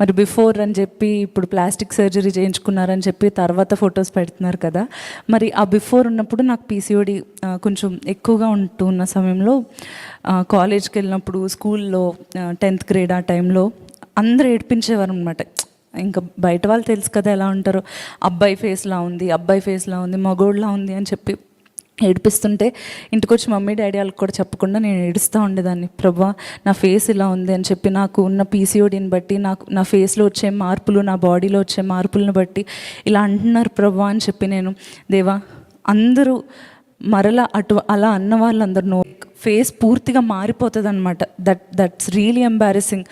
మరి బిఫోర్ అని చెప్పి ఇప్పుడు ప్లాస్టిక్ సర్జరీ చేయించుకున్నారని చెప్పి తర్వాత ఫొటోస్ పెడుతున్నారు కదా. మరి ఆ బిఫోర్ ఉన్నప్పుడు నాకు పీసీఓడి కొంచెం ఎక్కువగా ఉంటున్న సమయంలో కాలేజ్కి వెళ్ళినప్పుడు స్కూల్లో టెన్త్ గ్రేడ్ ఆ టైంలో అందరూ ఏడిపించేవారు అనమాట ఇంకా బయట వాళ్ళు తెలుసు కదా ఎలా ఉంటారో. అబ్బాయి ఫేస్లా ఉంది అబ్బాయి ఫేస్లా ఉంది మగోడ్లా ఉంది అని చెప్పి ఏడిపిస్తుంటే ఇంటికి వచ్చి మమ్మీ డాడీ వాళ్ళకి కూడా చెప్పకుండా నేను ఏడుస్తూ ఉండేదాన్ని. ప్రభా నా ఫేస్ ఇలా ఉంది అని చెప్పి నాకు ఉన్న పీసీఓడిని బట్టి నాకు నా ఫేస్లో వచ్చే మార్పులు నా బాడీలో వచ్చే మార్పులను బట్టి ఇలా అంటున్నారు ప్రభా అని చెప్పి నేను దేవా అందరూ మరలా అటు అలా అన్న వాళ్ళందరూ నో ఫేస్ పూర్తిగా మారిపోతుంది అనమాట దట్ దట్స్ రియలీ ఎంబారెసింగ్.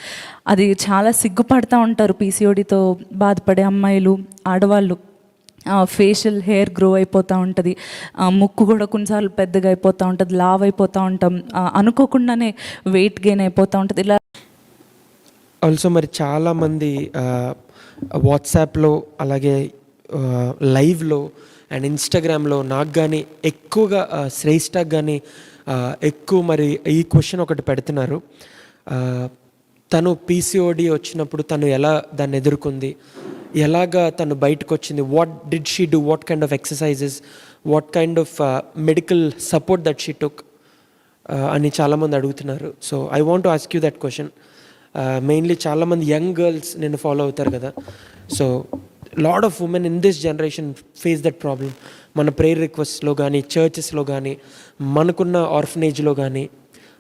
అది చాలా సిగ్గుపడతా ఉంటారు పీసీఓడితో బాధపడే అమ్మాయిలు ఆడవాళ్ళు. ఫేషియల్ హెయిర్ గ్రో అయిపోతూ ఉంటుంది. ఆ, ముక్కు కూడా కొన్నిసార్లు పెద్దగా అయిపోతూ ఉంటుంది లావ్ అయిపోతూ ఉంటాం అనుకోకుండానే వెయిట్ గెయిన్ అయిపోతూ ఉంటుంది. ఇలా ఆల్సో మరి చాలామంది వాట్సాప్లో అలాగే లైవ్లో అండ్ ఇన్స్టాగ్రామ్లో నాకు కానీ ఎక్కువగా ఆ, శ్రేష్ఠకు కానీ ఎక్కువ మరి ఈ క్వశ్చన్ ఒకటి పెడుతున్నారు. తను పీసీఓడి వచ్చినప్పుడు తను ఎలా దాన్ని ఎదుర్కొంది? ఎలాగా తను బయటకు వచ్చింది what did she do what kind of exercises what kind of medical support that she took అని చాలామంది అడుగుతున్నారు. So I want ask you that question mainly చాలామంది యంగ్ గర్ల్స్ నేను ఫాలో అవుతారు కదా. So lot of women in this generation face that problem మన prayer రిక్వెస్ట్లో కానీ చర్చెస్లో కానీ మనకున్న ఆర్ఫనేజ్లో కానీ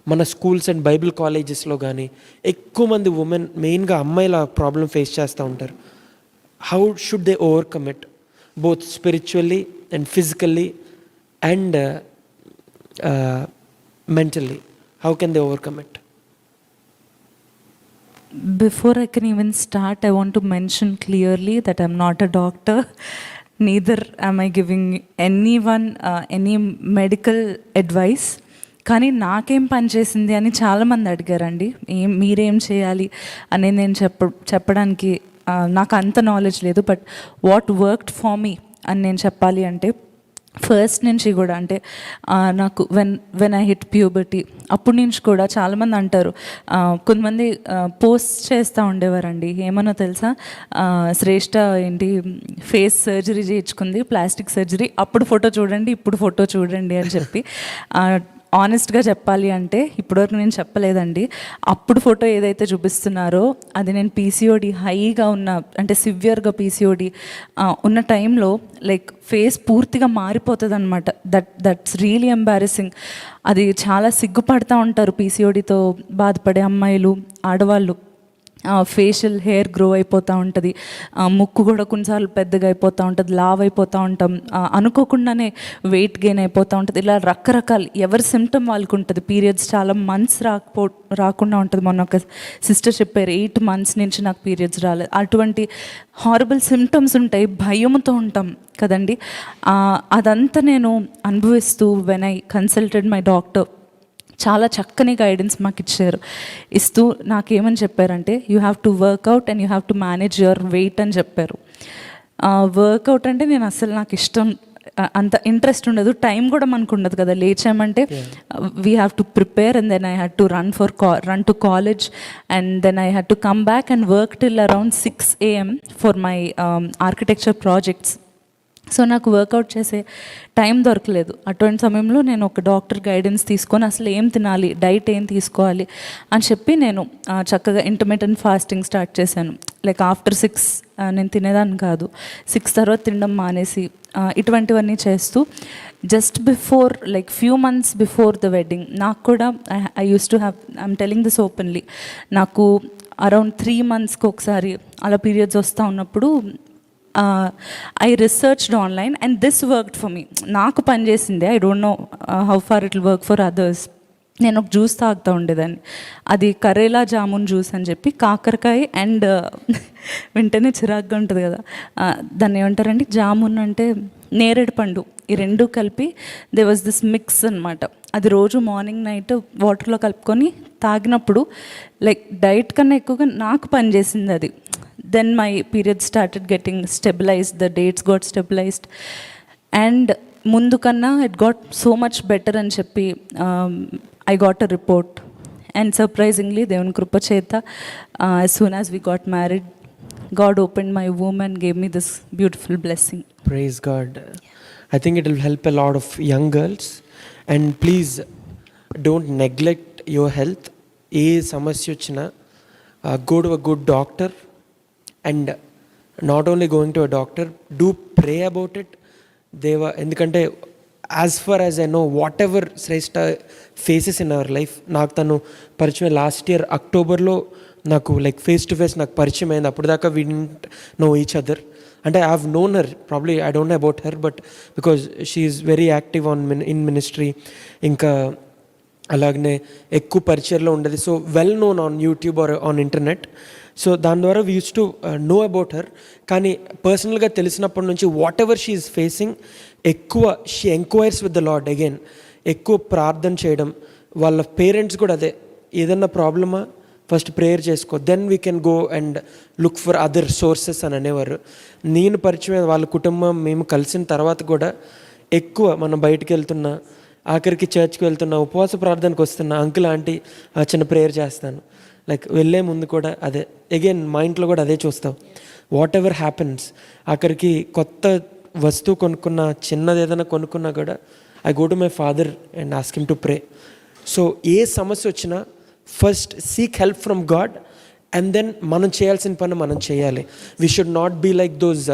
మన స్కూల్స్ అండ్ బైబిల్ కాలేజెస్లో కానీ ఎక్కువ మంది ఉమెన్ మెయిన్గా అమ్మాయిల ప్రాబ్లం ఫేస్ చేస్తూ ఉంటారు. How should they overcome it both spiritually and physically and mentally how can they overcome it Before I can even start, I want to mention clearly that I'm not a doctor. Neither am I giving anyone uh, any medical advice. కానీ నాకేం పని చేసింది అని చాలామంది అడిగారండి ఏం మీరేం చేయాలి అనేది నేను చెప్ప చెప్పడానికి ఆ, నాకు అంత నాలెడ్జ్ లేదు but what worked for me అని నేను చెప్పాలి అంటే ఫస్ట్ నుంచి కూడా అంటే నాకు when when I hit puberty అప్పటి నుంచి కూడా చాలామంది అంటారు కొంతమంది పోస్ట్ చేస్తూ ఉండేవారండి. ఏమన్నా తెలుసా? శ్రేష్ట శ్రేష్ఠ ఏంటి ఫేస్ సర్జరీ చేయించుకుంది ప్లాస్టిక్ సర్జరీ అప్పుడు ఫోటో చూడండి ఇప్పుడు ఫోటో చూడండి అని చెప్పి ఆనెస్ట్గా చెప్పాలి అంటే ఇప్పటివరకు నేను చెప్పలేదండి. అప్పుడు ఫోటో ఏదైతే చూపిస్తున్నారో అది నేను పీసీఓడి హైగా ఉన్న అంటే సివియర్గా పీసీఓడి ఉన్న టైంలో లైక్ ఫేస్ పూర్తిగా మారిపోతుంది అనమాట దట్ దట్స్ రియలీ ఎంబారెసింగ్. అది చాలా సిగ్గుపడతా ఉంటారు పీసీఓడితో బాధపడే అమ్మాయిలు ఆడవాళ్ళు. ఫేషియల్ హెయిర్ గ్రో అయిపోతూ ఉంటుంది. ముక్కు కూడా కొన్నిసార్లు పెద్దగా అయిపోతూ ఉంటుంది లావ్ అయిపోతూ ఉంటాం అనుకోకుండానే వెయిట్ గెయిన్ అయిపోతూ ఉంటుంది. ఇలా రకరకాల ఎవరి సిమ్టమ్ వాళ్ళకి ఉంటుంది. పీరియడ్స్ చాలా మంత్స్ రాకపో రాకుండా ఉంటుంది. మొన్న ఒక సిస్టర్ చెప్పారు ఎయిట్ మంత్స్ నుంచి నాకు పీరియడ్స్ రాలేదు అటువంటి హారబుల్ సిమ్టమ్స్ ఉంటాయి భయంతో ఉంటాం కదండి. అదంతా నేను అనుభవిస్తూ when I consulted my doctor చాలా చక్కని గైడెన్స్ మాకు ఇచ్చారు ఇస్తూ నాకేమని చెప్పారంటే you have to work out and you have to manage your weight అని చెప్పారు. వర్కౌట్ అంటే నేను అసలు నాకు ఇష్టం అంత ఇంట్రెస్ట్ ఉండదు. టైం కూడా మనకు ఉండదు కదా. లేచామంటే we have to prepare and then I had to run for కా run to college and then I had to come back and work till around six AM for my architecture projects so నాకు work out చేసే time దొరకలేదు. అటువంటి సమయంలో నేను ఒక doctor guidance తీసుకొని అసలు ఏం తినాలి డైట్ ఏం తీసుకోవాలి అని చెప్పి నేను చక్కగా ఇంటర్మీడియట్ ఫాస్టింగ్ స్టార్ట్ చేశాను. లైక్ ఆఫ్టర్ సిక్స్ నేను తినేదాన్ని కాదు. సిక్స్ తర్వాత తినడం మానేసి ఇటువంటివన్నీ చేస్తూ just before like few months before the wedding నాకు కూడా I use to have I'm telling this openly నాకు అరౌండ్ త్రీ మంత్స్కి ఒకసారి అలా పీరియడ్స్ వస్తూ ఉన్నప్పుడు I researched online and this worked for me నాకు పనిచేసింది I don't know how far it work for others నేను ఒక జ్యూస్ తాగుతూ ఉండేదాన్ని. అది కరేలా జామున్ జ్యూస్ అని చెప్పి కాకరకాయ అండ్ uh, వెంటనే చిరాగ్గా ఉంటుంది కదా. Uh, దాన్ని ఏమంటారండి జామున్ అంటే నేరేడు పండు. ఈ రెండు కలిపి దే వాజ్ దిస్ మిక్స్ అనమాట అది రోజు మార్నింగ్ నైట్ వాటర్లో కలుపుకొని తాగినప్పుడు లైక్ డైట్ కన్నా ఎక్కువగా నాకు పనిచేసింది అది. Then my period started getting stabilized the dates got stabilized and ముందు కన్నా it got so much better అని చెప్పి I got a report and surprisingly దేవుని కృప చేత as soon as we got married God open my womb and gave me this beautiful blessing praise God I think it will help a lot of young girls and please don't neglect your health ఏ సమస్య వచ్చినా go to a good doctor and not only going to a doctor do pray about it దేవ ఎందుకంటే as far as I know whatever Shreshtha faces in our life నాకు తను పరిచయం last year అక్టోబర్లో నాకు like face to face నాకు పరిచయం అయింది. అప్పుడు దాకా వీ నో ఈచ్ అదర్ అంటే I have known her probably I don't know about her but because she is very active on in ministry ఇంకా అలాగనే ఎక్కువ పరిచయంలో ఉండేది. So well known on YouTube or on internet so దాని ద్వారా we use to know about her కానీ పర్సనల్గా తెలిసినప్పటి నుంచి whatever she is facing ఎక్కువ she enquires with the Lord again ఎక్కువ ప్రార్థన చేయడం. వాళ్ళ పేరెంట్స్ కూడా అదే ఏదన్నా ప్రాబ్లమా ఫస్ట్ ప్రేయర్ చేసుకో. Then we can go and look for other sources అని అనేవారు. నేను పరిచయం వాళ్ళ కుటుంబం మేము కలిసిన తర్వాత కూడా ఎక్కువ మనం బయటకు వెళ్తున్నా ఆఖరికి చర్చ్కి వెళ్తున్నా ఉపవాస ప్రార్థనకు వస్తున్నా అంకుల్ ఆంటీ ఆ, చిన్న ప్రేయర్ చేస్తాను. లైక్ వెళ్ళే ముందు కూడా అదే అగైన్ మా ఇంట్లో కూడా అదే చూస్తాం వాట్ ఎవర్ హ్యాపెన్స్ ఆఖరికి కొత్త వస్తువు కొనుక్కున్న చిన్నది ఏదైనా కొనుక్కున్నా కూడా I go to my father and ask him to pray so ఏ సమస్య వచ్చినా first seek help from God and then మనం చేయాల్సిన పని మనం చేయాలి. We should not be like those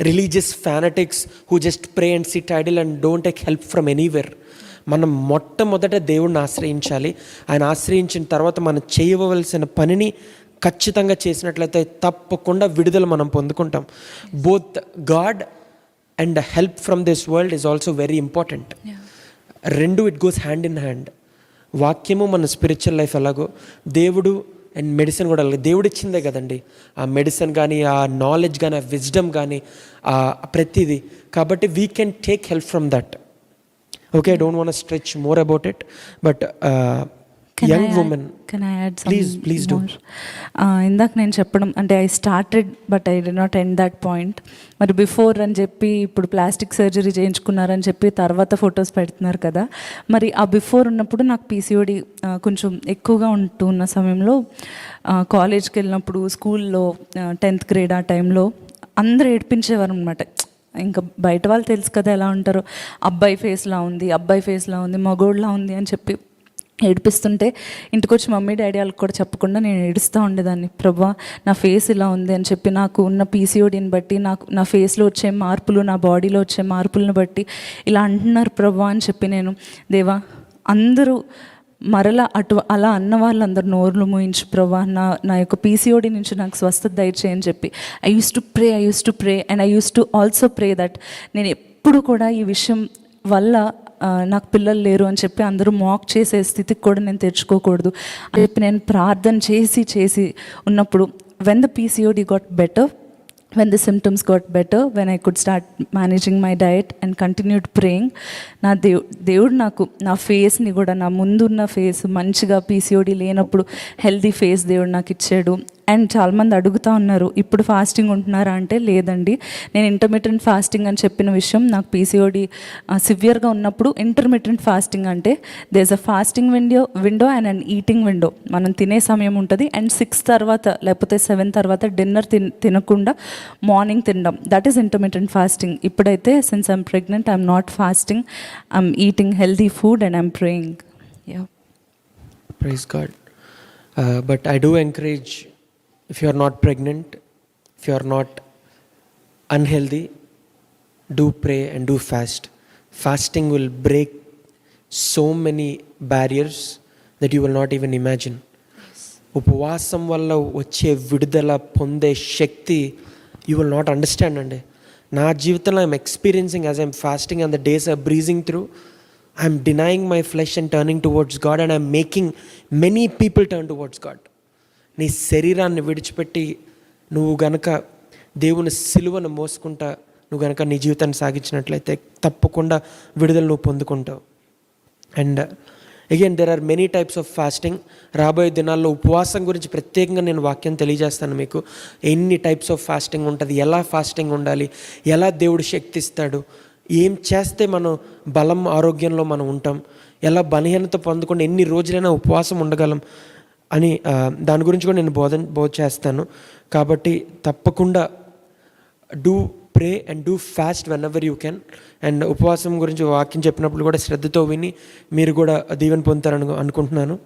religious fanatics who just pray and sit idle and don't take help from anywhere మనం మొట్టమొదట దేవుడిని ఆశ్రయించాలి. ఆయన ఆశ్రయించిన తర్వాత మనం చేయవలసిన పనిని ఖచ్చితంగా చేసినట్లయితే తప్పకుండా విడుదల మనం పొందుకుంటాం. Both God and help from this world is also very important రెండు it goes hand in hand వాక్యము మన స్పిరిచువల్ లైఫ్ ఎలాగో దేవుడు అండ్ మెడిసిన్ కూడా దేవుడు ఇచ్చిందే కదండి. ఆ మెడిసిన్ కానీ ఆ నాలెడ్జ్ కానీ ఆ విజ్డమ్ కానీ ఆ ప్రతిదీ. కాబట్టి we can take help from that okay I don't want stretch more about it but young women can I add Please, please do. ఇందాక నేను చెప్పడం అంటే I started but I did not end that point మరి before అని చెప్పి ఇప్పుడు plastic surgery చేయించుకున్నారని చెప్పి తర్వాత ఫొటోస్ పెడుతున్నారు కదా. మరి ఆ బిఫోర్ ఉన్నప్పుడు నాకు పీసీఓడి కొంచెం ఎక్కువగా ఉంటూ ఉన్న సమయంలో కాలేజ్కి వెళ్ళినప్పుడు స్కూల్లో టెన్త్ గ్రేడ్ ఆ టైంలో అందరూ ఏడిపించేవారు అనమాట ఇంకా బయట వాళ్ళు తెలుసు కదా ఎలా ఉంటారో. అబ్బాయి ఫేస్లా ఉంది అబ్బాయి ఫేస్లా ఉంది మగోడ్లా ఉంది అని చెప్పి ఏడిపిస్తుంటే ఇంటికి వచ్చి మమ్మీ డాడీ వాళ్ళకి కూడా చెప్పకుండా నేను ఏడుస్తూ ఉండేదాన్ని. ప్రభా నా ఫేస్ ఇలా ఉంది అని చెప్పి నాకు ఉన్న పీసీఓడిని బట్టి నాకు నా ఫేస్లో వచ్చే మార్పులు నా బాడీలో వచ్చే మార్పులను బట్టి ఇలా అంటున్నారు ప్రభా అని చెప్పి నేను దేవా అందరూ మరలా అటు అలా అన్న వాళ్ళందరూ నోరులు మూయించు ప్రభా. నా నా యొక్క పీసీఓడి నుంచి నాకు స్వస్థత దయచేయని చెప్పి. I use to pray I use to pray and I use to also pray that నేను ఎప్పుడు కూడా ఈ విషయం వల్ల నాకు పిల్లలు లేరు అని చెప్పి అందరూ మాక్ చేసే స్థితికి కూడా నేను తెచ్చుకోకూడదు అని చెప్పి నేను ప్రార్థన చేసి చేసి ఉన్నప్పుడు when the PCOD got better when the symptoms got better when i could start managing my diet and continued praying నా దేవు దేవుడు నాకు నా ఫేస్ని కూడా నా ముందున్న ఫేస్ మంచిగా పీసీఓడి లేనప్పుడు హెల్దీ ఫేస్ దేవుడు నాకు ఇచ్చాడు. అండ్ చాలామంది అడుగుతూ ఉన్నారు ఇప్పుడు ఫాస్టింగ్ ఉంటున్నారా? అంటే లేదండి. నేను ఇంటర్మీడియట్ ఫాస్టింగ్ అని చెప్పిన విషయం నాకు పీసీఓడి సివియర్గా ఉన్నప్పుడు ఇంటర్మీడియట్ ఫాస్టింగ్ అంటే there's a fasting window window and and eating window మనం తినే సమయం ఉంటుంది అండ్ సిక్స్ తర్వాత లేకపోతే సెవెన్ తర్వాత డిన్నర్ తిన్ తినకుండా మార్నింగ్ తినడం. దట్ ఈస్ ఇంటర్మీడియట్ ఫాస్టింగ్ ఇప్పుడైతే since I'm pregnant I'm not fasting I'm eating healthy food and I'm praying yeah praise God but I do encourage if you are not pregnant, if you are not unhealthy, do pray and do fast. Fasting will break so many barriers that you will not even imagine. ఉపవాసం వల్ల వచ్చే విడుదల పొందే శక్తి you will not understand అండి నా జీవితంలో I'm experiencing as I'm fasting and the days are breezing through I'm denying my flesh and turning towards God and I'm making many people turn towards God నీ శరీరాన్ని విడిచిపెట్టి నువ్వు గనక దేవుని సిలువను మోసుకుంటా నువ్వు గనక నీ జీవితాన్ని సాగించినట్లయితే తప్పకుండా విడుదల నువ్వు పొందుకుంటావు. And again there are many types of fasting రాబోయే దినాల్లో ఉపవాసం గురించి ప్రత్యేకంగా నేను వాక్యం తెలియజేస్తాను మీకు. ఎన్ని టైప్స్ ఆఫ్ ఫాస్టింగ్ ఉంటుంది ఎలా ఫాస్టింగ్ ఉండాలి ఎలా దేవుడు శక్తి ఇస్తాడు ఏం చేస్తే మనం బలం ఆరోగ్యంలో మనం ఉంటాం ఎలా బలహీనత పొందకుండా ఎన్ని రోజులైనా ఉపవాసం ఉండగలం అని దాని గురించి కూడా నేను బోధన బోధ చేస్తాను. కాబట్టి తప్పకుండా do pray and do fast whenever you can and ఉపవాసం గురించి వాక్యం చెప్పినప్పుడు కూడా శ్రద్ధతో విని మీరు కూడా దీవెన పొందుతారని అనుకుంటున్నాను.